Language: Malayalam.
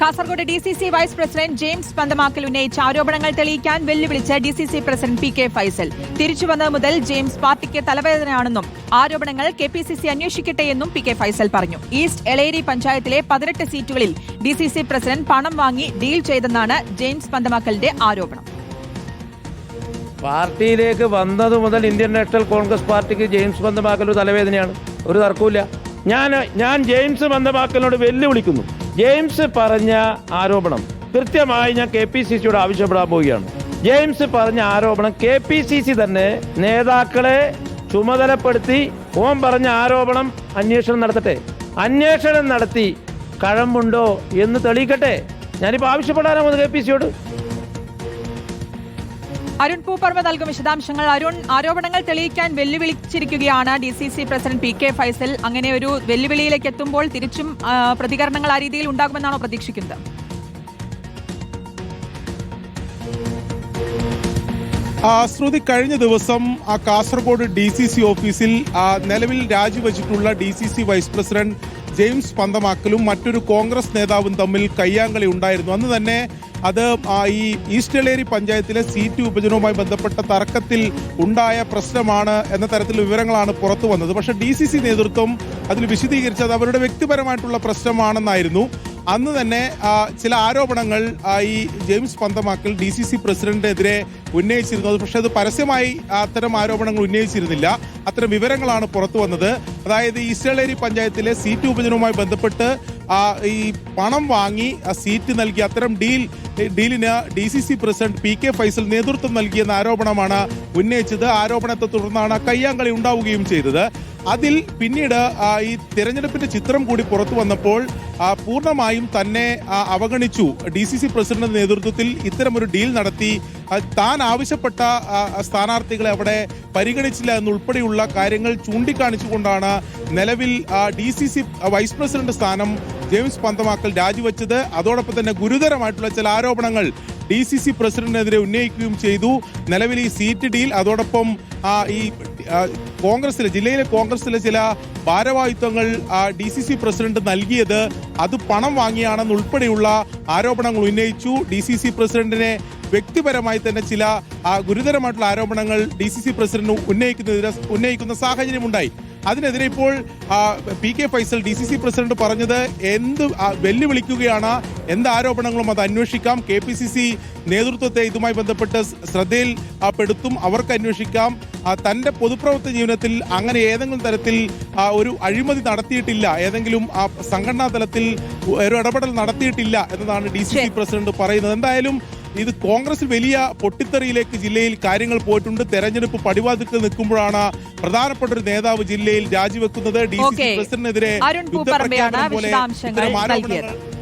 Kasaragod D C C vice president James Panthamakkal ഉന്നയിച്ച ആരോപണങ്ങൾ തെളിയിക്കാൻ വെല്ലുവിളിച്ച D C C president P K Faisal. തിരിച്ചുവന്നത് മുതൽ ജെയിംസ് പാർട്ടിക്ക് തലവേദനയാണെന്നും ആരോപണങ്ങൾ കെ പി സി സി അന്വേഷിക്കട്ടെയെന്നും പി കെ ഫൈസൽ പറഞ്ഞു. ഈസ്റ്റ് എളേരി പഞ്ചായത്തിലെ പതിനെട്ട് സീറ്റുകളിൽ ഡി സി സി പ്രസിഡന്റ് പണം വാങ്ങി ഡീൽ ചെയ്തെന്നാണ് ജെയിംസ് പന്തമാക്കലിന്റെ ആരോപണം. പാർട്ടിയിലേക്ക് വന്നത് മുതൽ ഇന്ത്യൻ നാഷണൽ കോൺഗ്രസ് പാർട്ടിക്ക് ജെയിംസ് ബന്ധമാക്കൽ ഒരു തലവേദനയാണ്. ഒരു തർക്കമില്ല ഞാൻ ഞാൻ ജെയിംസ് ബന്ധമാക്കലിനോട് വെല്ലുവിളിക്കുന്നു. ജെയിംസ് പറഞ്ഞ ആരോപണം. കൃത്യമായി ഞാൻ കെ പി സി സിയോട് ആവശ്യപ്പെടാൻ പോവുകയാണ്. ജെയിംസ് പറഞ്ഞ ആരോപണം കെ പി സി സി തന്നെ നേതാക്കളെ ചുമതലപ്പെടുത്തി ഓം പറഞ്ഞ ആരോപണം അന്വേഷണം നടത്തട്ടെ. അന്വേഷണം നടത്തി കഴമ്പുണ്ടോ എന്ന് തെളിയിക്കട്ടെ. ഞാനിപ്പോൾ ആവശ്യപ്പെടാനാണ് കെ പി സിയോട്. അരുൺ പൂപ്പർവ നൽകും വിശദാംശങ്ങൾ. അരുൺ ആരോപണങ്ങൾ തെളിയിക്കാൻ വെല്ലുവിളിച്ചിരിക്കുകയാണ് D C C president P K Faisal. അങ്ങനെ ഒരു വെല്ലുവിളിയിലേക്ക് എത്തുമ്പോൾ തിരിച്ചും പ്രതികരണങ്ങൾ ആ രീതിയിൽ ഉണ്ടാകുമെന്നാണോ പ്രതീക്ഷിക്കുന്നത്? ശ്രുതി കഴിഞ്ഞ ദിവസം ആ കാസർഗോഡ് ഡി സി സി ഓഫീസിൽ നിലവിൽ രാജിവെച്ചിട്ടുള്ള D C C vice president James പന്തമാക്കലും മറ്റൊരു കോൺഗ്രസ് നേതാവും തമ്മിൽ കയ്യാങ്കളി ഉണ്ടായിരുന്നു. അന്ന് തന്നെ അത് ഈ ഈസ്റ്റ് എളേരി പഞ്ചായത്തിലെ സീറ്റ് വിഭജനവുമായി ബന്ധപ്പെട്ട തർക്കത്തിൽ ഉണ്ടായ പ്രശ്നമാണ് എന്ന തരത്തിലുള്ള വിവരങ്ങളാണ് പുറത്തു വന്നത്. പക്ഷേ ഡി സി സി നേതൃത്വം അതിൽ വിശദീകരിച്ചത് അവരുടെ വ്യക്തിപരമായിട്ടുള്ള പ്രശ്നമാണെന്നായിരുന്നു. അന്ന് തന്നെ ചില ആരോപണങ്ങൾ ഈ James Panthamakkal D C C പ്രസിഡന്റിനെതിരെ ഉന്നയിച്ചിരുന്നു. അത് പക്ഷേ അത് പരസ്യമായി അത്തരം ആരോപണങ്ങൾ ഉന്നയിച്ചിരുന്നില്ല. അത്തരം വിവരങ്ങളാണ് പുറത്തു വന്നത്. അതായത് ഈസ്റ്റേളേരി പഞ്ചായത്തിലെ സീറ്റ് വിഭജനവുമായി ബന്ധപ്പെട്ട് ഈ പണം വാങ്ങി സീറ്റ് നൽകി അത്തരം deal ഡീലിന് D C C president P K Faisal നേതൃത്വം നൽകിയെന്ന ആരോപണമാണ് ഉന്നയിച്ചത്. ആരോപണത്തെ തുടർന്നാണ് കയ്യാങ്കളി ഉണ്ടാവുകയും ചെയ്തത്. അതിൽ പിന്നീട് ഈ തെരഞ്ഞെടുപ്പിന്റെ ചിത്രം കൂടി പുറത്തു വന്നപ്പോൾ പൂർണമായും തന്നെ അവഗണിച്ചു. ഡി സി സി പ്രസിഡന്റിന്റെ നേതൃത്വത്തിൽ ഇത്തരമൊരു ഡീൽ നടത്തി. താൻ ആവശ്യപ്പെട്ട സ്ഥാനാർത്ഥികളെ അവിടെ പരിഗണിച്ചില്ല എന്നുൾപ്പെടെയുള്ള കാര്യങ്ങൾ ചൂണ്ടിക്കാണിച്ചുകൊണ്ടാണ് നിലവിൽ D C C vice president സ്ഥാനം ജെയിംസ് പന്തമാക്കൽ രാജിവെച്ചത്. അതോടൊപ്പം തന്നെ ഗുരുതരമായിട്ടുള്ള ചില ആരോപണങ്ങൾ ഡി സി സി പ്രസിഡന്റിനെതിരെ ഉന്നയിക്കുകയും ചെയ്തു. നിലവിൽ ഈ സീറ്റ് ഡീൽ അതോടൊപ്പം ഈ കോൺഗ്രസിലെ ജില്ലയിലെ കോൺഗ്രസിലെ ചില ഭാരവാഹിത്വങ്ങൾ ഡി സി സി പ്രസിഡന്റ് നൽകിയത്. അത് പണം വാങ്ങിയാണെന്ന് ഉൾപ്പെടെയുള്ള ആരോപണങ്ങൾ ഉന്നയിച്ചു. ഡി സി സി പ്രസിഡന്റിനെ വ്യക്തിപരമായി തന്നെ ചില ഗുരുതരമായിട്ടുള്ള ആരോപണങ്ങൾ ഡി സി സി പ്രസിഡന്റ് ഉന്നയിക്കുന്നതിന് ഉന്നയിക്കുന്ന സാഹചര്യമുണ്ടായി. അതിനെതിരെ ഇപ്പോൾ P K Faisal D C C president പറഞ്ഞത് എന്ത് വെല്ലുവിളിക്കുകയാണ് എന്ത് ആരോപണങ്ങളും അത് അന്വേഷിക്കാം. കെ പി സി സി നേതൃത്വത്തെ ഇതുമായി ബന്ധപ്പെട്ട് ശ്രദ്ധയിൽ പെടുത്തും അവർക്ക് അന്വേഷിക്കാം. തന്റെ പൊതുപ്രവർത്തന ജീവിതത്തിൽ അങ്ങനെ ഏതെങ്കിലും തരത്തിൽ ഒരു അഴിമതി നടത്തിയിട്ടില്ല. ഏതെങ്കിലും ആ, സംഘടനാ തലത്തിൽ ഒരു ഇടപെടൽ നടത്തിയിട്ടില്ല എന്നതാണ് ഡി സി സി പ്രസിഡന്റ് പറയുന്നത്. എന്തായാലും ഇത് കോൺഗ്രസ് വലിയ പൊട്ടിത്തെറിയിലേക്ക് ജില്ലയിൽ കാര്യങ്ങൾ പോയിട്ടുണ്ട്. തെരഞ്ഞെടുപ്പ് പടിവാതിക്കൽ നിൽക്കുമ്പോഴാണ് പ്രധാനപ്പെട്ട ഒരു നേതാവ് ജില്ലയിൽ രാജിവെക്കുന്നത് ഡി സി സി പ്രസിഡന്റിനെതിരെ യുദ്ധപ്രഖ്യാപനം പോലെ ഇത്തരം ആരോപണങ്ങൾ